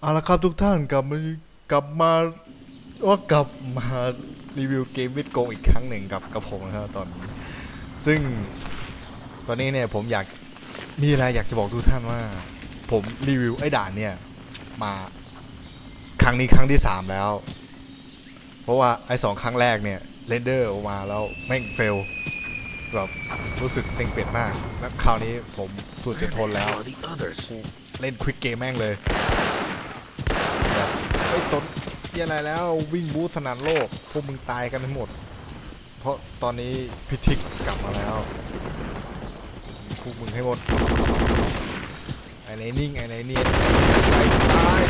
เอาละครับทุกท่านกลับมากลับมาว่ากลับมารีวิวเกมวิดโกงอีกครั้งหนึ่งกับกับผมนะครับตอนนี้ซึ่งตอนนี้เนี่ยผมอยากมีอะไรอยากจะบอกทุกท่านว่า ผมรีวิวไอ้ด่านเนี่ยมาครั้งนี้ครั้งที่สามแล้ว เพราะว่าไอ้สองครั้งแรกเนี่ยเรนเดอร์ออกมาแล้วแม่งเฟลแบบรู้สึกเซ็งเป็ดมาก แล้วคราวนี้ผมสุดจะทนแล้ว เล่นควิกเกมแม่งเลย สนเหียอะไรแล้ววิ่งบูสนานโลก พวกมึงตายกันทั้งหมด เพราะตอนนี้พิทิกกลับมาแล้วพวกมึงให้หมดไอ้ไหนนิ่งไอ้ไหนเนียนไอ้ไหนตาย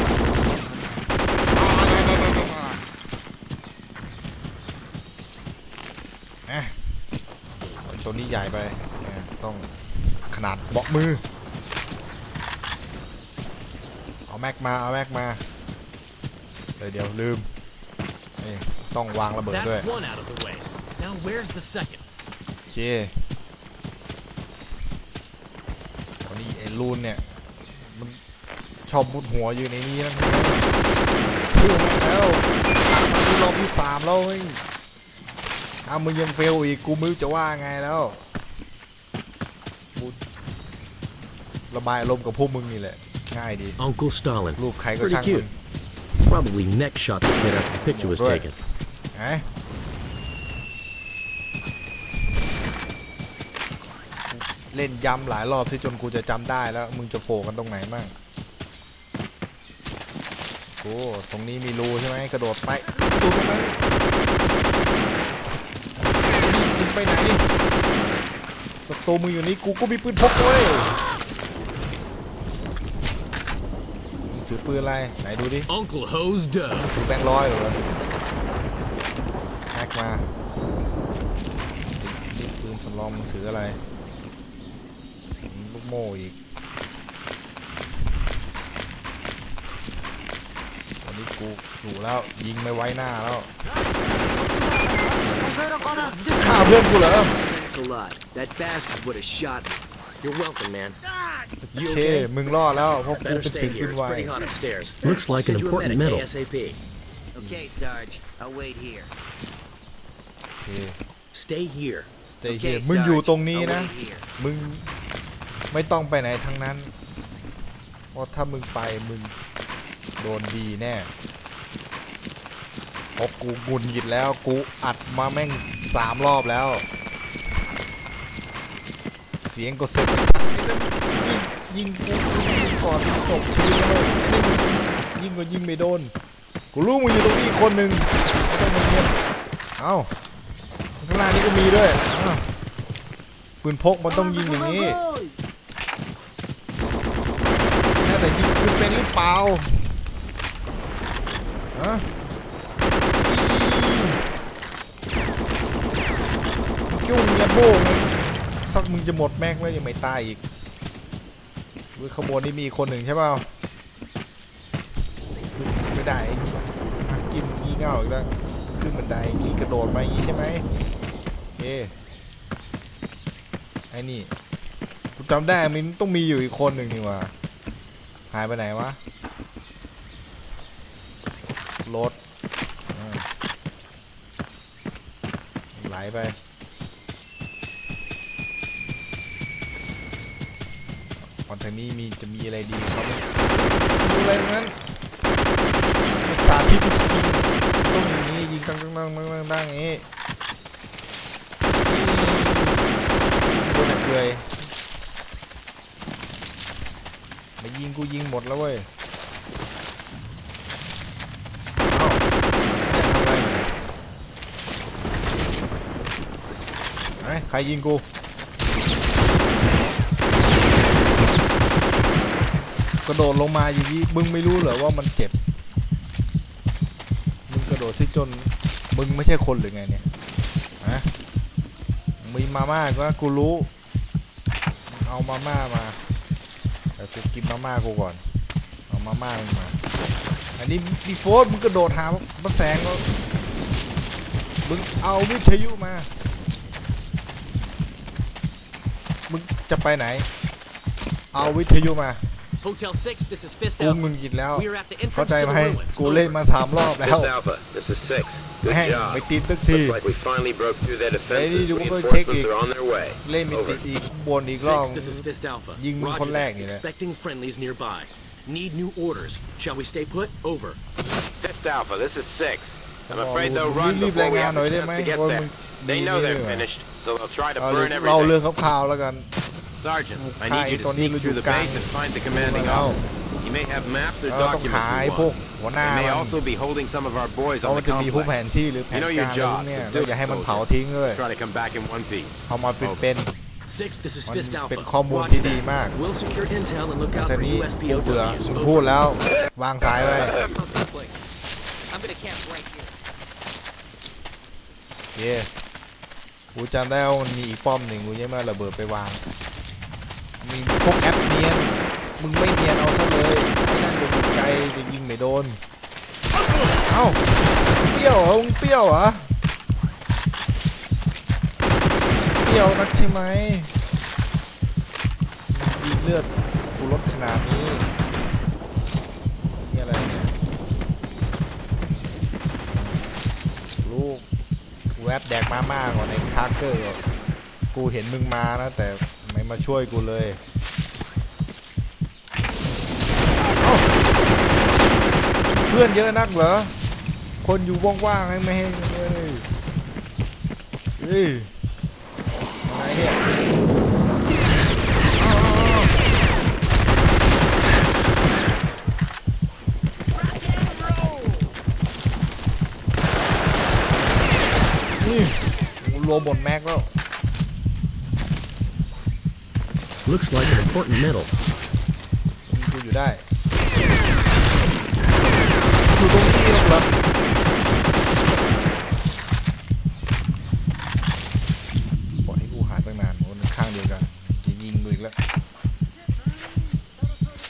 เอ๊ะตัวนี้ใหญ่ไปต้องขนาดเบาะมือ เอาแม็กมา เอาแม็กมา เดี๋ยวเดี๋ยวลืมนี่ต้องวางระเบิดด้วย That's one out of the way. Now where's the second? โอเคตอนนี้ไอ้ลูนเนี่ยมันชอบมุดหัวอยู่ในนี้นะคือมาแล้วมันรอบที่สามแล้วเฮ้ยอ้าวมึงยังเฟลอีกกูไม่รู้จะว่าไงแล้วกูระบายอารมณ์กับพวกมึงนี่แหละง่ายดี Uncle Stalin. รูปใครก็ Pretty ช่างมึง cute. Probably neck shot the kid after the picture was Right. taken. ไงเล่นย้ำหลายรอบที่จนกูจะจำได้แล้ว มึงจะโผล่กันตรงไหนมั่งโอ้ตรงนี้มีรูใช่ไหมกระโดดไปตูตรงนั้นมึงไปไหนศัตรูมึงอยู่นี่กูก็มีปืนพกเว้ยมึงถือ ปืนอะไร ไหนดูดิ Uncle hosed up. ถือแบงค์ร้อยเหรอแฮกมานี่ปืนสำรองมึงถืออะไรลูกโม่อีก วันนี้กูอยู่แล้วยิงไม่ไว้หน้าแล้วฆ่าเพื่อนกูเหรอ Thanks a lot. That bastard would have shot me. You're welcome, man. โอ You เค okay? มึงรอดแล้วเพราะกู Better เป็น stay สิ่ง here. ขึ้น It's ไว pretty hot upstairs. Looks like Send an you a important medic medal. ASAP. Okay, Sarge. I'll wait here. โอเค Stay here. stay Okay, here มึงอยู่ Sarge. ตรงนี้ I'll นะ wait here. มึงไม่ต้องไปไหนทั้งนั้น เพราะถ้ามึงไปมึงโดนดีแน่เพราะกูหงุนหงิดแล้วกูอัดมาแม่งสามรอบแล้ว เสียงก็เสร็จ ยิงกูยิงก่อนจบชีวิตเลยยิงก็ยิงไม่โดนกูรู้มึงอยู่ตรงนี้คนหนึ่งไม่ต้องมาเงียบเอ้าข้างล่างนี้ก็มีด้วยปืนพกมันต้องยิงอย่างนี้น่าแต่ยิงคุณเป็นหรือเปล่าฮะกิ้วเมียโบ้มึงสักมึงจะหมดแม็กแล้วยังไม่ตายอีก เว้ยขบวนนี้มีคนหนึ่งใช่เปล่าขึ้นไม่ได้หักกินงี้เง่าอีกแล้วขึ้นบันไดงี้กระโดดมาอย่างงี้ใช่ไหมเอไอ้นี่กูจำได้มันต้องมีอยู่อีกคนหนึ่งนี่ว่าหายไปไหนวะรถไหลไปางนี้มีจะมีอะไรดีเขาไม่ดูอะไรตรงนั้นจะสาธิตวิธียิงต้องอย่างนี้ยิงตั้งตั้งตั้งตั้งตั้งตั้งอย่างนี้โดนเกลือยมายิงกูยิงหมดแล้วเว้ยเอาเนี่ยทำไรไหนใครยิงกู กระโดดลงมาอย่างนี้มึงไม่รู้เหรอว่ามันเจ็บ มึงกระโดดที่จน มึงไม่ใช่คนหรือไงเนี่ยฮะมีมาม่าก็กูรู้ เอามาม่ามาแต่กินมาม่ากูก่อน เอามาม่ามึงมา อันนี้ดีโฟสมึงกระโดดหามาแสงแล้วมึงเอาวิทยุมา มึงจะไปไหน เอาวิทยุมา Hotel 6, this is Fist กู Alpha. มึนกินแล้ว We are at the เข้า entrance ใจ to ไหม the ruins. กูเล่น Over. มาสามรอบแล้ว Fifth Alpha, this is six. Good แม่ง job. ไม่ติดสักที Looks like we finally broke through their defenses. Hey, you wanna Reinforcements check it? are on their way. เล่นไม่ติ Over. ดอีกบนอีกรอบ Six, this is Fist Alpha. ยิงมึง Roger คนแรก that. นี่แหละ Expecting friendlies nearby. Need new orders. Shall we stay put? Over. Fifth Alpha, this is six. I'm Oh, afraid they'll will run you leave before we that have guy a there, chance to mate? get Or there. we- They know we- they're we- finished, so they'll try to เอา burn เล่า everything. เรื่องคร่าวๆแล้วกัน Sergeant, I Hi, need you to Tony, sneak lu through the Dukang. base and find the commanding Wow. officer. He may have maps or เราต้องหา documents ไอ้ we พวก want. หัวหน้า They มั may น also be holding some of our boys เพราะ on มัน the จะมีผู้แผ complex. นที่หรือแผน You know การ your อะไรพว job, กเนี่ย so เรา do อย่า it, ให้มัน soldier. เผาทิ้งเลย Try to come back in one piece. เอามาเป็นเป็น Six, this is มัน Fist เป็น Alpha. ข้อมูล Roger ที่ดี that. มาก We'll secure intel and look out แต่ for นี้กู USPOWs. เบื่อมึง Over. พูดแล้ว วางสายไว้ Perfectly. I'm gonna camp right here. เย่กูจำได้ว่ามันมีอีกป้อมหนึ่งกูยังไม่เอาระเบิดไปวางีพวกแอปเนียนมึงไม่เนียนเอาซะเลยนั่นจะยิงไกลจะยิงไม่โดน เอ้าเปรี้ยวเหรอมึงเปรี้ยวเหรอเปรี้ยวนักใช่ไหมยิงเลือดกูลดขนาดนี้นี่อะไรเนี่ยลูกแวบแดกมาม่าก่อนในคาร์เกอร์ก่อนกูเห็นมึงมานะแต่ มาช่วยกูเลยเเพื่อนเยอะนักเหรอ คนอยู่ว่างๆให้ไม่ให้เลยเฮ้ยอะไรเนี่ยนี่รวมหมดแม็กแล้ว Looks like an important medal. กูอยู่ได้อยู่ตรงนี้หรอกเหรอปล่อยให้กูหาตั้งนานมันข้างเดียวกันจะยิงกูอีกแล้ว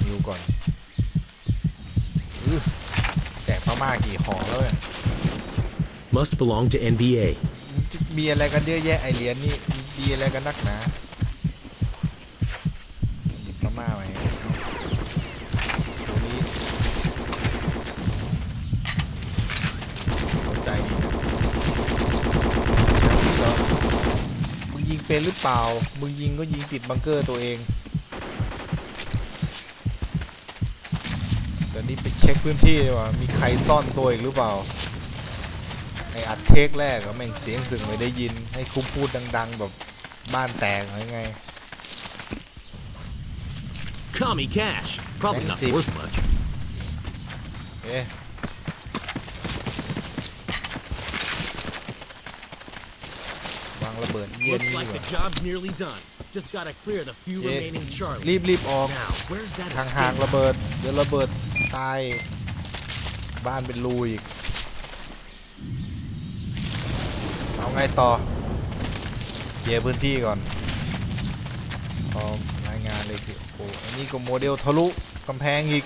ยิวก่อนอื้อแจกพม่ากี่ห่อแล้วเนี่ย Must belong to NBA. มันจะมีอะไรกันเยอะแยะไอเหรียญนี่มีอะไรกันนักหนาหยิบพม่าไว้ตัวนี้เข้าใจดีนะนี่เหรอมึงยิงเป็ นหรือเปล่า มึงยิงก็ยิงติดบังเกอร์ตัวเองเดี๋ยวนี้ไปเช็คพื้นที่ดีกว่า มีใครซ่อนตัวอีกหรือเปล่า ไออัดเทคแรกก็แม่งเสียงสึงไม่ได้ยิน ให้คุ้มพูดดัง ๆ แบบบ้านแตกอะไรไง Commie cash. Probably not Thanks, worth much. เอ๊ะวาง ระเบิดเย็น Looks นี่ like ว่ะ the job's nearly done. Just gotta clear the few Shit. remaining Charlies. รีบรีบออก Now, where's that ทางห่าง escape? ระเบิด เดี๋ยวระเบิดตาย บ้านเป็นรูอีก เอาไงต่อเคลียร์พื้นที่ก่อนพร้อมรายงานเลยคือโอ้อันนี้ก็โมเดลทะลุกำแพงอีก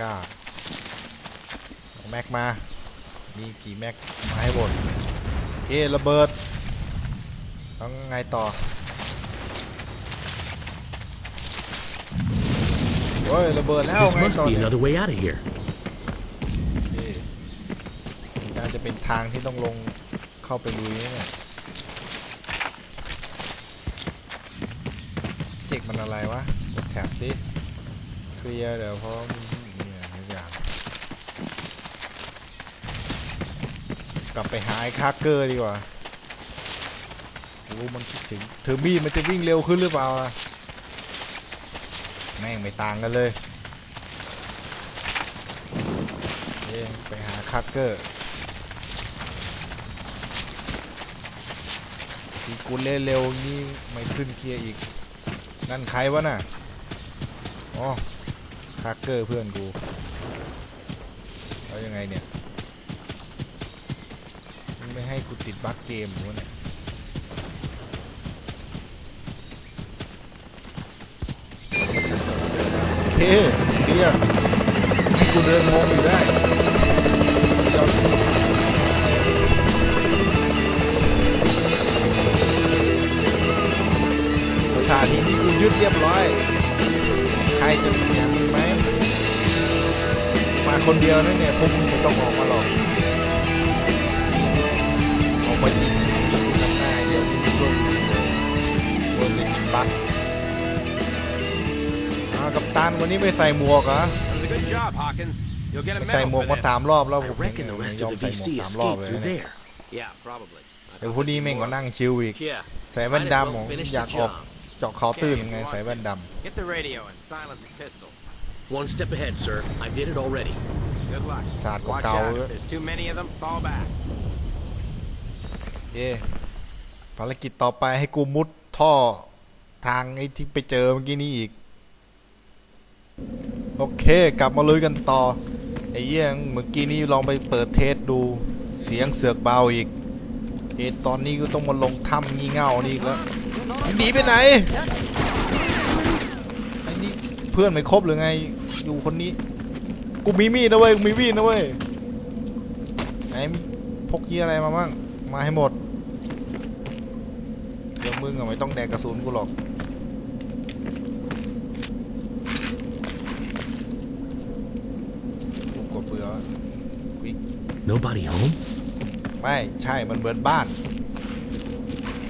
กล้าเอาแม็กมา มีกี่แม็กมาให้หมดเอะระเบิดต้องไงต่อโอ้ยระเบิดแล้ว This ไง must ต่อ be เนี่ย another way out of here. นี่น่าจะเป็นทางที่ต้องลงเข้าไปลุยนะเนี่ยเจ็กมันอะไรวะกดแท็บสิเคลียร์เดี๋ยวเพราะเนี่ยทุกอย่าง กลับไปหาไอ้คาเกอร์ดีกว่ารู้มันคิดถึงเทอร์บี้มันจะวิ่งเร็วขึ้นหรือเปล่าล่ะแม่งไม่ต่างกันเลยเย้ไปหาคักเกอร์ที่กูเล่นเร็วนี่ไม่ขึ้นเคลียร์อีก นั่นใครวะน่ะอ๋อคักเกอร์เพื่อนกูแล้วยังไงเนี่ย กูติดบั๊กเกมวะเนี่ยโอเคเคลียร์ให้กูเดินงงอยู่ได้เราสาทนี้นี่กูยึดเรียบร้อย ใครจะอยากมึงไหมมาคนเดียวนั่นเนี่ยพวกมึงไม่ต้องออกมาหรอก ออกมายิงกันหน้าเดี๋ยวมึงช่วยมึงเลยโดนจะยิงบักอ้าวกัปตันวันนี้ไม่ใส่หมวกเหรอ That was a good job, Hawkins. You'll get a ใส่ห medal มวก for มา this. สามรอบแล้ว I ผม reckon the rest ยอ of ม the ใส่หมวก VC สามรอบ escaped เลย through นะเนี่ย there. Yeah, probably. แต่พวกนี้แม่งก็นั่งชิลอีก Yeah. ใส่แว่น Might as ดำ well ของ finish อยาก the ออก job. เจาะเขาตื่นไงใส่แว่นด Get the radio and silence the pistol. One step ahead, sir. I did it already. Good luck. ำศาสตร์ Watch เก่า out. ๆ If there's too many of them, fall back. เย่ภารกิจต่อไปให้กูมุดท่อทางไอ้ที่ไปเจอเมื่อกี้นี้อีก โอเคกลับมาลุยกันต่อ ไอ้เยี่ยงเมื่อกี้นี้ลองไปเปิดเทสดูเสียงเสือกเบาอีกเอตอนนี้ก็ต้องมาลงถ้ำงี่เง่านี่อีกแล้วหนีไปไหนไอ้นี่เพื่อนไม่ครบหรือไง อยู่คนนี้ กูมีมีดนะเว้ยกูมีมีดนะเว้ยไหนพกยี่อะไรมาบ้างมาให้หมด เดี๋ยวมึงอะไม่ต้องแดกกระสุนกูหรอก กูกดเบื่อวิ Nobody home? ไม่ใช่มันเบิร์นบ้าน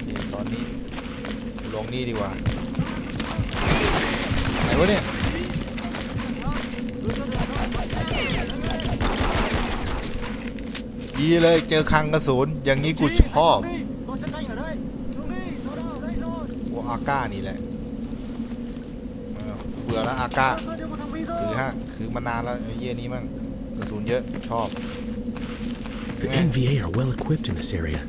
นี่ตอนนี้กูลงนี่ดีกว่า ไหนวะเนี่ย ดีเลยเจอคลังกระสุนอย่างนี้กูชอบกู อาก้านี่แหละเบื่อแล้วอาก้าคือฮะคือมานานแล้วเยี่ยนี้มั่งกระสุนเยอะชอบ The NVA are well equipped in this area.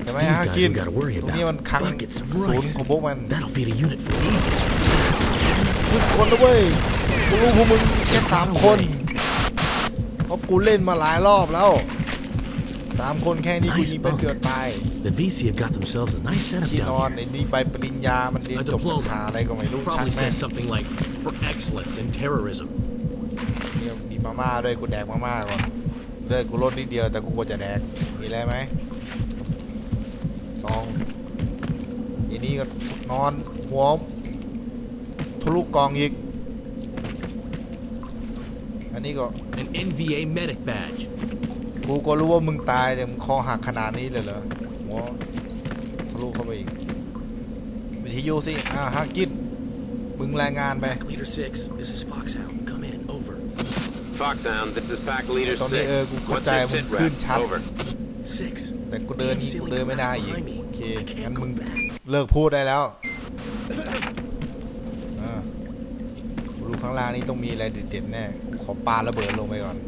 It's ไหม these ฮะ guys กิน we gotta worry ตรงนี้มัน about. คลัง Buckets of ศูนย์ rice. ของพวกมัน That'll feed a unit for days. ทุกคนนะเว้ยกูรู้พวกมึงแค่สามคนเพราะกูเล่นมาหลายรอบแล้ว สามคนแค่นี้กู Nice ยิงเป็นเดือดตาย The VC have got themselves a nice setup ที่นอน down ไอ้นี่ใบปริญญามันเรียน A จบ diploma. สาขาอะไรก็ไม่รู้ here. ช่าง Probably แม่ง says something like, for excellence in terrorism. เนี่ยมีมาม่าด้วยกูแดกมาม่าก่อนเลิกกูลดนิดเดียวแต่กูก็จะแดกมีอะไรไหมสองทีนี้ก็นอนหัวทะลุกองอีกอันนี้ก็ An NVA medic badge. กูก็รู้ว่ามึงตายแต่มึงคอหักขนาดนี้เลยเหรอหัวทะลุเข้าไปอีก วิทยุสิ อ่าฮักกินมึงรายงานไป Pack leader 6, this is Foxhound. Come in, over. Foxhound, this is Pack Leader ตอนนี้ 6. เออกูเข้า What's ใจ your มึง sit ขึ้น rep? ชัด Over. 6. แต่กูเดิน Damn นี่กู ceiling เดินไม่ได้ collapsed อีก behind me. โอเค I งั้น can't มึ go ง back. เลิกพูดได้แล้วเออกูรู้ข้างล่างนี่ต้องมีอะไรเด็ดๆแน่กูขอปาระเบิดลงไปก่อน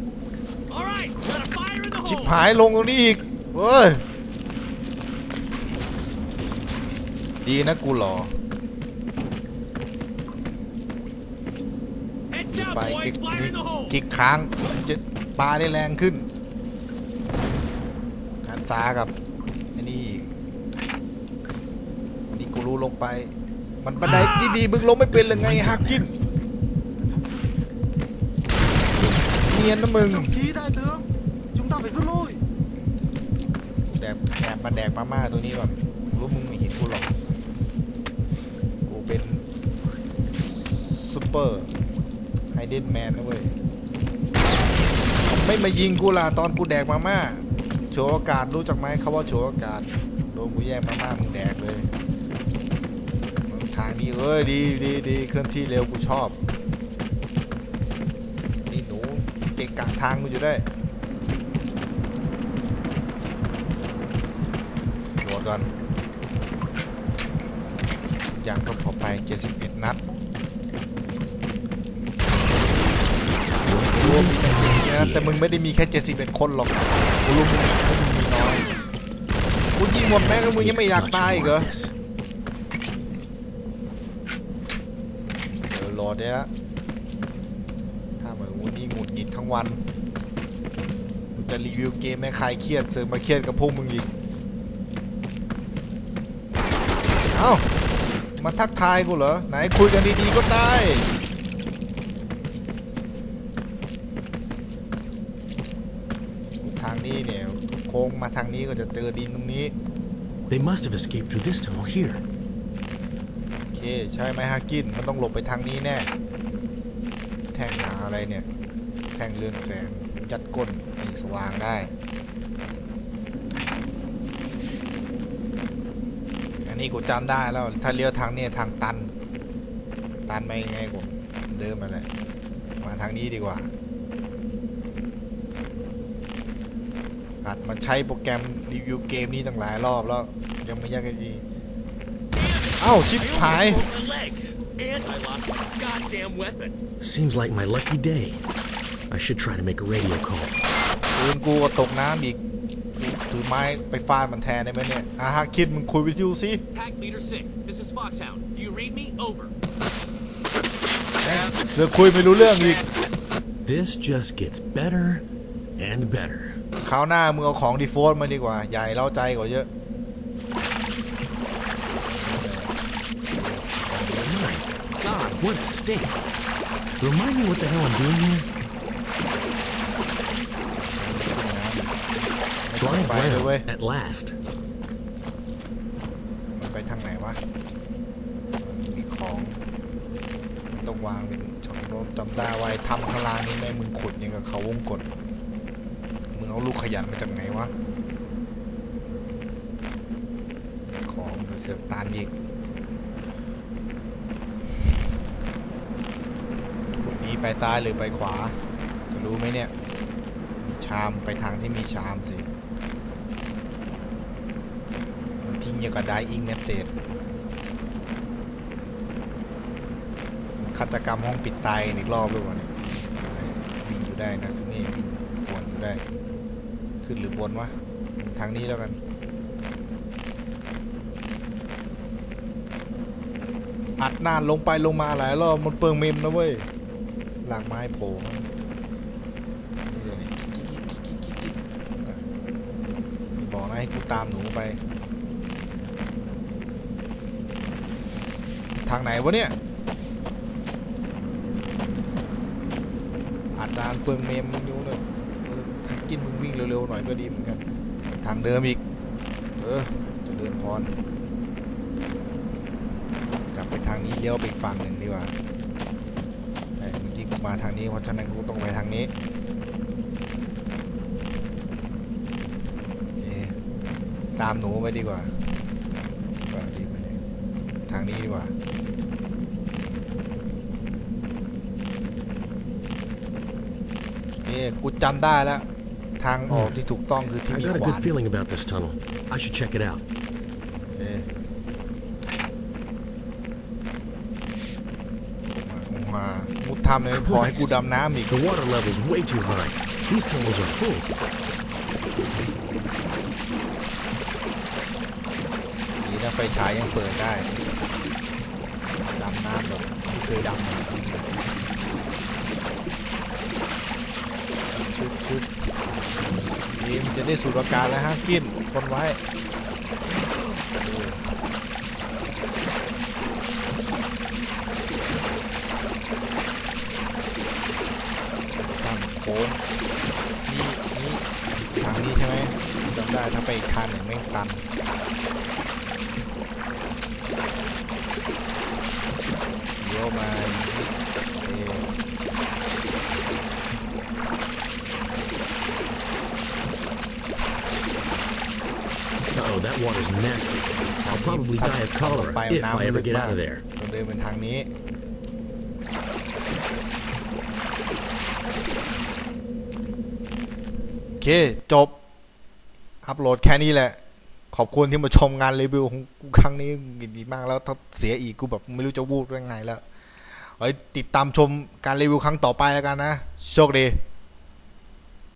All right, got a fire in the ชิบหายลงตรงนี้อีกเฮ้ย ดีนะกูหลอไปกิ๊กคลิกค้างจะปลาได้แรงขึ้นหันซ้ากับไอ้นี่อีกนี่กูรู้ลงไป มันบันไดดีๆมึงลงไม่เป็นเลยไงฮักกินเนียนนะมึง Đồng chí đại tướng, chúng ta phải rút lui. แดกแอบมาแดกมาม่าตัวนี้ก่อนรู้มึงไม่เห็นกูหรอก กูเป็นซูเปอร์ไฮเดนแมนนะเว้ย ไม่มายิงกูล่ะตอนกูแดกมาม่าโชว์อากาศรู้จักไหมเขาว่าโชว์อากาศโดนกูแย่งมาม่ามึงแดกเลย ทางนี้เอ้ยดีดีดีเคลื่อนที่เร็วกูชอบนี่หนูเกะกะทางกูอยู่ได้ หัว ก่อน อย่างก็พอไป 71 นัดรวมมีแค่71นัดแต่มึงไม่ได้มีแค่ 71 คนหรอกกูรู้มึงว่ามึงมีน้อยกูยิงหมดแม่งแล้วมึงยังไม่อยากตายอีกเหรอเออรอได้ละถ้าเหมือนวันนี้หงุดหงิดทั้งวันจะรีวิวเกมให้ใครเครียดเสริมมาเครียดกับพวกมึงอีก เอ้า มาทักทายกูเหรอ ไหนคุยกันดีๆก็ได้ ทางนี้เนี่ย โค้งมาทางนี้ก็จะเจอดินตรงนี้ They must have escaped through this tunnel here. โอเคเคใช่ไหมฮากิน มันต้องหลบไปทางนี้แน่ แท่งหาอะไรเนี่ย แท่งเรืองแสงยัดก้นนี่สว่างได้ นนี้กูจำได้แล้ว ถ้าเลี้ยวทางเนี่ยทางตัน ตันไปยังไงกูเดิมมาเลยมาทางนี้ดีกว่าอัดมาใช้โปรแกรมรีวิวเกมนี้ตั้งหลายรอบแล้ว ยังไม่ยากดีเอ้าชิบหาย broke my legs, and I lost my goddamn weapon. Seems like my lucky day. I should try to make a radio call. ปืนกูก็ตกน้ำอีกกูถื อไม้ไปฟาดมันแทนได้ไหมเนี่ยอาฮาคิดมึงคุยวิทยุสิ Pack leader six, this is Foxhound. Do you read me? Over. เสือคุยไม่รู้เรื่องอีก This just gets better and better. คราวหน้ามึงเอาของดีโฟลต์มาดีกว่า ใหญ่เล่าใจกว่าเยอะ My God, what a state! Remind me what the hell I'm doing here. ไม่ต้อง Drive ไปเลยเว้ย round at last. มันไปทางไหนวะ มีของต้องวางเป็นช่องโน้ตจำได้ไว้ทำพลางนี้แม่งมึงขุดยังกับเขาวงกดมึงเอาลูกขยันมาจากไหนวะ ของเสือกตานอีกพวกนี้ไปซ้ายหรือไปขวา จะรู้ไหมเนี่ย มีชามไปทางที่มีชามสิ มันทิ้ง อย่างกับไดอิงเมสเซจฆาตกรรมห้องปิดตายอีกรอบด้วยวะเนี่ยวิ่งอยู่ได้นะซึ่งนี่วนอยู่ได้ ขึ้นหรือบนวะ ทางนี้แล้วกัน อัดนานลงไปลงมาหลายรอบมันเปิงเมมนะเว้ยหลากไม้โผล่มายวนี้กิ๊กกิ๊กกิ๊กกิ๊กกิ๊กอะบอกนะให้กูตามหนูไป ทางไหนวะเนี่ย อัดนานเปลืองเมมอยู่เนี่ยกินมึงวิ่งเร็วๆหน่อยก็ดีเหมือนกัน ทางเดิมอีก เออจะเดินพรกลับไปทางนี้เลี้ยวไปอีกฝั่งหนึ่งดีกว่าแต่เมื่อกี้กูมาทางนี้เพราะฉะนั้นกูต้องไปทางนี้เอ๊ะตามหนูไปดีกว่า ทางนี้ดีกว่าเอ๊ะกูจำได้แล้ว ทางออกที่ถูกต้องคือที่ I มี got a ขวา good น feeling about this tunnel. I should check it out. เอ๊ะมามุดทำเลยพอให้กูดำน้ำอีก The water level's way too high. These tunnels are full. นี่นะไฟฉายยังเปิดได้ดำ น้ำแบบไม่เคยดำชึบชึบนี่มันจะได้สูดอากาศแล้วฮะกินคนไว้ทางโค้งนี่นี่ทางนี้ใช่ไหมจำได้ถ้าไปอีกทางหนึ่งแม่งตัน เลี้ยวมาเอ่อ Uh oh, that water's nasty. I'll probably die of cholera ไป if น้ำ I ever ลึก get มาก out of there. ต้องเดินเป็นทางนี้โอเค จบ อัปโหลดแค่นี้แหละ ขอบคุณที่มาชมงานรีวิวของกูครั้งนี้ดีมากแล้วถ้าเสียอีกกูแบบไม่รู้จะวูดยังไงแล้วไว้ติดตามชมการรีวิวครั้งต่อไปแล้วกันนะ โชคดี